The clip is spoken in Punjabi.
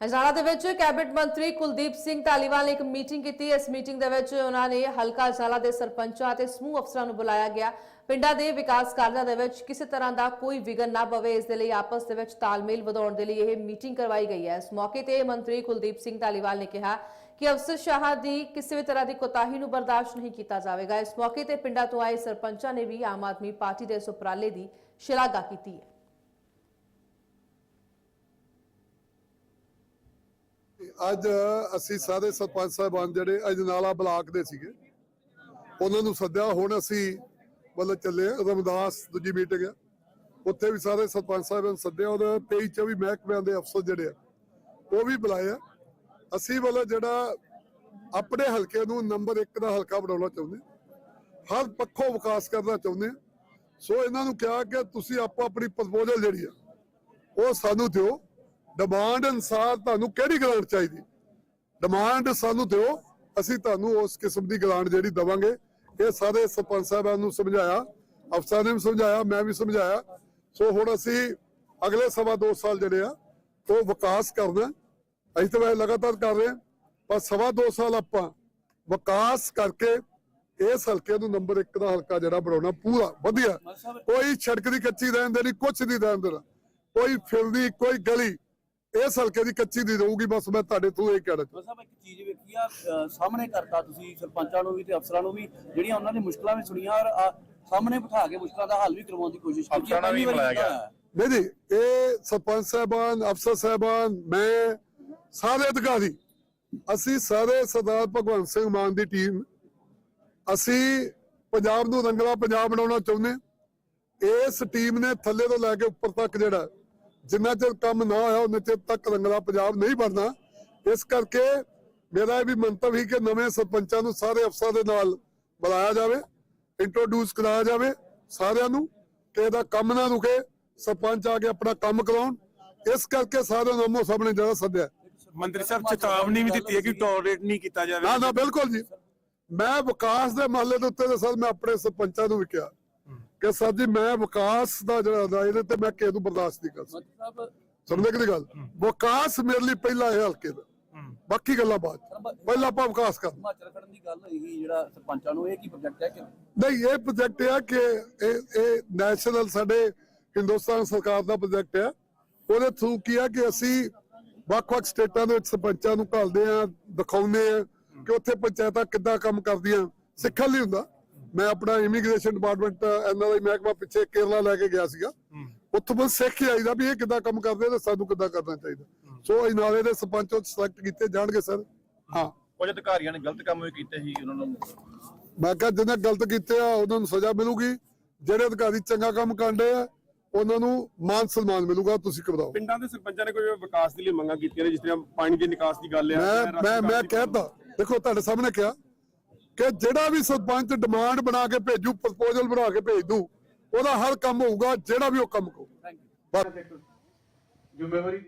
ਹਜ਼ਾਰਾ ਦੇ ਵਿੱਚ ਕੈਬਨਿਟ ਮੰਤਰੀ ਕੁਲਦੀਪ ਸਿੰਘ ਧਾਲੀਵਾਲ ਨੇ ਇੱਕ ਮੀਟਿੰਗ ਕੀਤੀ। ਇਸ ਮੀਟਿੰਗ ਦੇ ਵਿੱਚ ਉਹਨਾਂ ਨੇ ਹਲਕਾ ਹਜ਼ਾਰਾ ਦੇ ਸਰਪੰਚਾਂ ਅਤੇ ਸਮੂਹ ਅਫਸਰਾਂ ਨੂੰ ਬੁਲਾਇਆ ਗਿਆ। ਪਿੰਡਾਂ ਦੇ ਵਿਕਾਸ ਕਾਰਜਾਂ ਦੇ ਵਿੱਚ ਕਿਸੇ ਤਰ੍ਹਾਂ ਦਾ ਕੋਈ ਵਿਘਨ ਨਾ ਪਵੇ। ਇਸ ਦੇ ਲਈ ਆਪਸ ਦੇ ਵਿੱਚ ਤਾਲਮੇਲ ਵਧਾਉਣ ਦੇ ਲਈ ਇਹ ਮੀਟਿੰਗ ਕਰਵਾਈ ਗਈ ਹੈ। ਇਸ ਮੌਕੇ ਤੇ ਮੰਤਰੀ ਕੁਲਦੀਪ ਸਿੰਘ ਧਾਲੀਵਾਲ ਨੇ ਕਿਹਾ ਕਿ ਅਫਸਰ ਸ਼ਾਹ ਦੀ ਕਿਸੇ ਵੀ ਤਰ੍ਹਾਂ ਦੀ ਕੋਤਾਹੀ ਨੂੰ ਬਰਦਾਸ਼ਤ ਨਹੀਂ ਕੀਤਾ ਜਾਵੇਗਾ। ਇਸ ਮੌਕੇ ਤੇ ਪਿੰਡਾਂ ਤੋਂ ਆਏ ਸਰਪੰਚਾਂ ਨੇ ਵੀ ਆਮ ਆਦਮੀ ਪਾਰਟੀ ਦੇ ਇਸ ਉਪਰਾਲੇ ਦੀ ਸ਼ਲਾਘਾ ਕੀਤੀ ਹੈ। ਅੱਜ ਅਸੀਂ ਸਾਰੇ ਸਰਪੰਚ ਸਾਹਿਬਾਨ ਜਿਹੜੇ ਅਜਨਾਲਾ ਬਲਾਕ ਦੇ ਸੀਗੇ ਉਹਨਾਂ ਨੂੰ ਸੱਦਿਆ ਹੁਣ ਅਸੀਂ ਮਤਲਬ ਚੱਲੇ ਆ, ਰਮਦਾਸ ਦੂਜੀ ਮੀਟਿੰਗ ਆ ਉੱਥੇ ਵੀ ਸਾਰੇ ਸਰਪੰਚ ਸਾਹਿਬਾਨ ਨੂੰ ਸੱਦਿਆ ਔਰ 23 24 ਮਹਿਕਮਿਆਂ ਦੇ ਅਫਸਰ ਜਿਹੜੇ ਆ ਉਹ ਵੀ ਬੁਲਾਏ ਆ। ਅਸੀਂ ਮਤਲਬ ਜਿਹੜਾ ਆਪਣੇ ਹਲਕੇ ਨੂੰ ਨੰਬਰ 1 ਦਾ ਹਲਕਾ ਬਣਾਉਣਾ ਚਾਹੁੰਦੇ ਹਰ ਪੱਖੋਂ ਵਿਕਾਸ ਕਰਨਾ ਚਾਹੁੰਦੇ ਹਾਂ। ਸੋ ਇਹਨਾਂ ਨੂੰ ਕਿਹਾ ਕਿ ਤੁਸੀਂ ਆਪੋ ਆਪਣੀ ਪ੍ਰਪੋਜ਼ਲ ਜਿਹੜੀ ਆ ਉਹ ਸਾਨੂੰ ਦਿਓ। ਡਿਮਾਂਡ ਅਨਸਾਰ ਤੁਹਾਨੂੰ ਕਿਹੜੀ ਗ੍ਰਾਂਟ ਚਾਹੀਦੀ? ਡਿਮਾਂਡ ਸਾਨੂੰ ਦਿਓ ਅਸੀਂ ਤੁਹਾਨੂੰ ਉਸ ਕਿਸਮ ਦੀ ਗ੍ਰਾਂਟ ਜਿਹੜੀ ਦਵਾਂਗੇ। ਇਹ ਸਾਰੇ ਸਰਪੰਚ ਸਾਹਿਬਾਨ ਨੂੰ ਸਮਝਾਇਆ ਅਫਸਰਾਂ ਨੇ ਵੀ ਸਮਝਾਇਆ ਮੈਂ ਵੀ ਸਮਝਾਇਆ। ਸੋ ਹੁਣ ਅਸੀਂ ਅਗਲੇ ਸਵਾ ਦੋ ਸਾਲ ਜਿਹੜੇ ਆ ਉਹ ਵਿਕਾਸ ਕਰਨਾ ਅਸੀਂ ਤਾਂ ਲਗਾਤਾਰ ਕਰ ਰਹੇ ਹਾਂ ਪਰ ਸਵਾ ਦੋ ਸਾਲ ਆਪਾਂ ਵਿਕਾਸ ਕਰਕੇ ਇਸ ਹਲਕੇ ਨੂੰ ਨੰਬਰ 1 ਦਾ ਹਲਕਾ ਜਿਹੜਾ ਬਣਾਉਣਾ ਪੂਰਾ ਵਧੀਆ। ਕੋਈ ਸੜਕ ਦੀ ਕੱਚੀ ਰਹਿਣ ਦੇਣੀ ਕੁਛ ਨਹੀਂ ਰਹਿਣ ਦੇਣਾ। ਕੋਈ ਫਿਰਦੀ ਕੋਈ ਗਲੀ ਇਸ ਹਲਕੇ ਦੀ ਕੱਚੀ ਦੀ ਰਹੂਗੀ ਬਸ ਮੈਂ ਤੁਹਾਡੇ ਤੋਂ ਇਹ ਕਹਿਣਾ ਚਾਹੁੰਦਾ। ਬਸ ਸਾਹਿਬ ਇੱਕ ਚੀਜ਼ ਵੇਖੀ ਆ ਅ, ਸਾਹਮਣੇ ਕਰਤਾ ਤੁਸੀਂ ਸਰਪੰਚਾਂ ਨੂੰ ਵੀ ਤੇ ਅਫਸਰਾਂ ਨੂੰ ਵੀ ਜਿਹੜੀਆਂ ਉਹਨਾਂ ਦੀ ਮੁਸ਼ਕਲਾਂ ਵੀ ਸੁਣੀਆਂ ਔਰ ਅ, ਸਾਹਮਣੇ ਬਿਠਾ ਕੇ ਮੁਸ਼ਕਲਾਂ ਦਾ ਹੱਲ ਵੀ ਕਰਵਾਉਣ ਦੀ ਕੋਸ਼ਿਸ਼ ਕੀਤੀ ਅਫਸਰਾਂ ਨੂੰ ਵੀ ਪਹਿਲੀ ਵਾਰੀ ਬੁਲਾਇਆ ਕੀਤਾ ਗਿਆ। ਨਹੀਂ ਜੀ ਇਹ ਸਰਪੰਚ ਸਾਹਿਬਾਨ ਅਫਸਰ ਸਾਹਿਬਾਨ ਮੈਂ ਸਾਰੇ ਅਧਿਕਾਰੀ ਅਸੀਂ ਸਾਰੇ ਸਰਦਾਰ ਭਗਵੰਤ ਸਿੰਘ ਮਾਨ ਦੀ ਟੀਮ ਅਸੀਂ ਪੰਜਾਬ ਨੂੰ ਰੰਗਲਾ ਪੰਜਾਬ ਬਣਾਉਣਾ ਚਾਹੁੰਦੇ ਹਾਂ। ਇਸ ਟੀਮ ਨੇ ਥੱਲੇ ਤੋਂ ਲੈ ਕੇ ਉੱਪਰ ਤੱਕ ਜਿਹੜਾ ਜਿੰਨਾ ਚਿਰ ਕੰਮ ਨਾ ਹੋਇਆ ਉਹਨਾਂ ਚਿਰ ਤੱਕ ਰੰਗਲਾ ਪੰਜਾਬ ਨਹੀਂ ਬਣਨਾ। ਇਸ ਕਰਕੇ ਮੇਰਾ ਇਹ ਵੀ ਮੰਤਵ ਹੀ ਕਿ ਨਵੇਂ ਸਰਪੰਚਾਂ ਨੂੰ ਸਾਰੇ ਅਫਸਰਾਂ ਦੇ ਨਾਲ ਬੁਲਾਇਆ ਜਾਵੇ ਇੰਟਰੋਡਿਊਸ ਕਰਾਇਆ ਜਾਵੇ ਸਾਰਿਆਂ ਨੂੰ ਕਿ ਇਹਦਾ ਕੰਮ ਨਾ ਰੁਕੇ ਸਰਪੰਚ ਆ ਕੇ ਆਪਣਾ ਕੰਮ ਕਰਾਉਣ। ਇਸ ਕਰਕੇ ਸਾਰਿਆਂ ਨੂੰ ਸਾਹਮਣੇ ਜਿਹੜਾ ਸੱਦਿਆ। ਮੰਤਰੀ ਸਾਹਿਬ ਚੇਤਾਵਨੀ ਵੀ ਦਿੱਤੀ ਹੈ ਕਿ ਟੋਲਰੇਟ ਨਹੀਂ ਕੀਤਾ ਜਾਵੇ। ਨਾ ਨਾ ਬਿਲਕੁਲ ਜੀ। ਮੈਂ ਵਿਕਾਸ ਦੇ ਮਹੱਲੇ ਦੇ ਉੱਤੇ ਸਰ ਮੈਂ ਆਪਣੇ ਸਰਪੰਚਾਂ ਨੂੰ ਵੀ ਕਿਹਾ। ਕਿ ਸਰ ਜੀ ਮੈਂ ਵਿਕਾਸ ਦਾ ਜਿਹੜਾ ਦਾ ਇਹਦੇ ਤੇ ਮੈਂ ਕਿਸੇ ਨੂੰ ਬਰਦਾਸ਼ਤ ਨਹੀਂ ਕਰ ਸਕਦਾ। ਮੰਤਰੀ ਸਾਹਿਬ ਸਮਝੇ ਕਿ ਗੱਲ? ਵਿਕਾਸ ਮੇਰੇ ਲਈ ਪਹਿਲਾ ਹੈ ਹਲਕੇ ਦਾ। ਬਾਕੀ ਗੱਲਾਂ ਬਾਅਦ। ਪਹਿਲਾਂ ਆਪਾਂ ਵਿਕਾਸ ਕਰ। ਹਿਮਾਚਲ ਖੜਨ ਦੀ ਗੱਲ ਹੋਈ ਸੀ ਜਿਹੜਾ ਸਰਪੰਚਾਂ ਨੂੰ ਇਹ ਕੀ ਪ੍ਰੋਜੈਕਟ ਹੈ ਕਿ? ਨਹੀਂ ਇਹ ਪ੍ਰੋਜੈਕਟ ਹੈ ਕਿ ਇਹ ਇਹ ਨੈਸ਼ਨਲ ਸਾਡੇ ਹਿੰਦੁਸਤਾਨ ਸਰਕਾਰ ਦਾ ਪ੍ਰੋਜੈਕਟ ਹੈ ਉਹਦੇ ਥਰੂ ਕੀ ਹੈ ਕਿ ਅਸੀਂ ਵੱਖ-ਵੱਖ ਸਟੇਟਾਂ ਦੇ ਵਿੱਚ ਸਰਪੰਚਾਂ ਨੂੰ ਘੱਲਦੇ ਆ ਦਿਖਾਉਂਦੇ ਆ ਕਿ ਉੱਥੇ ਪੰਚਾਇਤਾਂ ਕਿੱਦਾਂ ਕੰਮ ਕਰਦੀਆਂ। ਸਿੱਖਣ ਲਈ ਹੁੰਦਾ। ਮੈਂ ਆਪਣਾ ਇਮੀਗ੍ਰੇਸ਼ਨ ਡਿਪਾਰਟਮੈਂਟ ਐਨਆਰਆਈ ਮਹਿਕਮਾ ਪਿੱਛੇ ਕੇਰਲਾ ਲੈ ਕੇ ਗਿਆ ਸੀਗਾ। ਉੱਥੋਂ ਬਸ ਸਿੱਖ ਕੇ ਆਈਦਾ ਵੀ ਇਹ ਕਿੱਦਾਂ ਕੰਮ ਕਰਦੇ ਤੇ ਸਾਨੂੰ ਕਿੱਦਾਂ ਕਰਨਾ ਚਾਹੀਦਾ। ਸੋ ਇਹ ਨਾਲੇ ਦੇ ਸਰਪੰਚ ਉਹ ਸਿਲੈਕਟ ਕੀਤੇ ਜਾਣਗੇ ਸਰ। ਹਾਂ। ਕੁਝ ਅਧਿਕਾਰੀਆਂ ਨੇ ਗਲਤ ਕੰਮ ਵੀ ਕੀਤੇ ਸੀ ਉਹਨਾਂ ਨੂੰ। ਮੈਂ ਕਿਹਾ ਜਿਹਨੇ ਗਲਤ ਕੀਤੇ ਆ ਉਹਨਾਂ ਨੂੰ ਸਜ਼ਾ ਮਿਲੂਗੀ। ਜਿਹੜੇ ਅਧਿਕਾਰੀ ਚੰਗਾ ਕੰਮ ਕਰਦੇ ਆ ਉਹਨਾਂ ਨੂੰ ਮਾਨ ਸਨਮਾਨ ਮਿਲੂਗਾ ਤੁਸੀਂ ਘਬਰਾਓ। ਪਿੰਡਾਂ ਦੇ ਸਰਪੰਚਾਂ ਨੇ ਕੋਈ ਵਿਕਾਸ ਦੇ ਲਈ ਮੰਗਾਂ ਕੀਤੀਆਂ ਨੇ ਜਿਸ ਤਰ੍ਹਾਂ ਪਾਣੀ ਦੇ ਨਿਕਾਸ ਦੀ ਗੱਲ ਆ ਮੈਂ ਮੈਂ ਕਹਿਤਾ। ਦੇਖੋ ਤੁਹਾਡੇ ਸਾਹਮਣੇ ਕਿਹਾ। ਕਿ ਜਿਹੜਾ ਵੀ ਸਰਪੰਚ ਡਿਮਾਂਡ ਬਣਾ ਕੇ ਭੇਜੂ ਪ੍ਰਪੋਜ਼ਲ ਬਣਾ ਕੇ ਭੇਜ ਦੂ ਉਹਦਾ ਹਰ ਕੰਮ ਹੋਊਗਾ ਜਿਹੜਾ ਵੀ ਉਹ ਕੰਮ ਕਹੂ ਥੈਂਕ ਯੂ ਜ਼ਿੰਮੇਵਾਰੀ